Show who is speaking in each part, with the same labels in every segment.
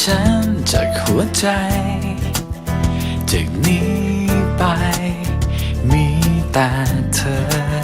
Speaker 1: ฉันจากหัวใจ จากนี้ไปมีแต่เธอ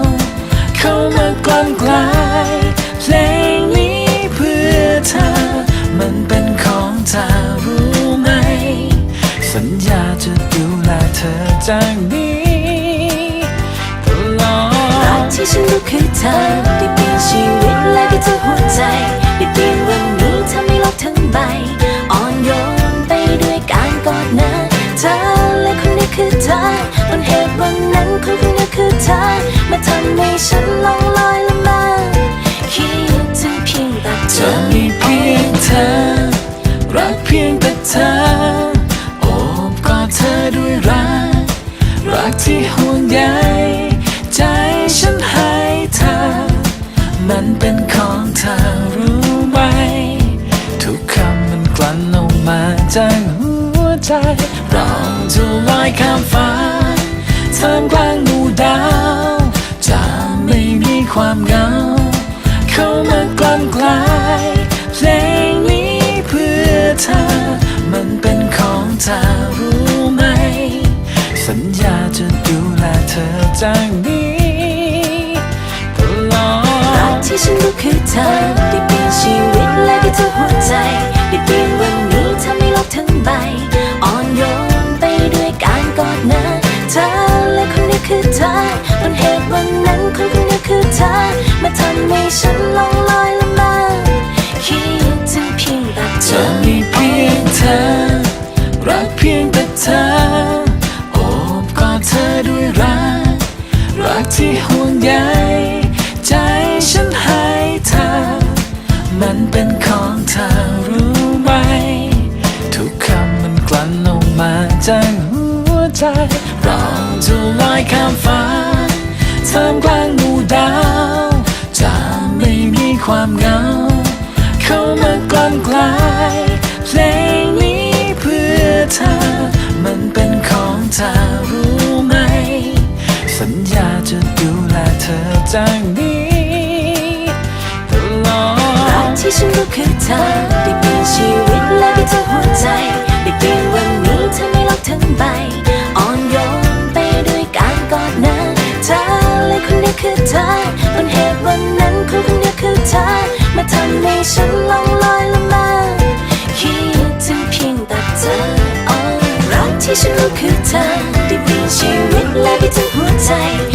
Speaker 1: เข้ามากลั่นกลายเพลงนี้เพื่อเธอ มันเป็นของเธอรู้ไหม สัญญาจะดูแลเธอจากนี้ตลอ
Speaker 2: รัก
Speaker 1: ด
Speaker 2: ที่ฉันรู้คือเธอ บนเหตุวันนั้นคนคนนี้คือเธอมาทำให้ฉันลองลอยละเมาคิดถึงเพียงแต่เธอ
Speaker 1: มีเพียงเธอ รักเพียงแต่เธอโอบกอดเธอด้วยรัก รักที่ห่วงใยใจฉันให้เธอ มันเป็นของเธอรู้ไหม ทุกคำมันกลั่นออกมาจากหัวใจเราจะลอยข้ามฟ้า จากนี้ตลอ
Speaker 2: รักที่ฉันรู้คือเธอได้เปลี่ยนชีวิตและได้ทั้งหัวใจได้เปลี่ยนวันนี้ทำให้โลกทั้งใบอ่อนโยนไปด้วยการกอดนะเธอและคนนี้คือเธอบนเหตุวันนั้นคนคนนี้คือเธอมาทำให้ฉันลงลอยละมาคิดถึงเพียงแต่เธอ
Speaker 1: มีเพียงเธอรักเพียงแต่เธอ รักที่ห่วงใยใจฉันให้เธอ มันเป็นของเธอรู้ไหม ทุกคำมันกลั่นออกมาจากหัวใจ เราจะลอยข้ามฟ้าท่ามกลางหมู่ดาว จะไม่มีความเหงา เข้ามากลั่นกลายเพลงนี้เพื่อเธอ มันเป็นของเธอรู้ สัญญาจะดูแลเธอจากนี้ตลอด
Speaker 2: รักที่ฉันรู้คือเธอได้เปลี่ยนชีวิตและได้ทั้งหัวใจ ได้เปลี่ยนวันนี้ทำให้โลอกทั้งใบอ่อนโยนไปด้วยการกอดนะเธอและคนนี้คือเธอบนเหตุวันนั้นคนคนนี้คือเธอ มาทำให้ฉันลองลอยละมาคิดถึงเพียงแต่เธอรักที่ฉันรู้คือเธอได้เปลี่ยนชีวิต คิดถึงหัวใจ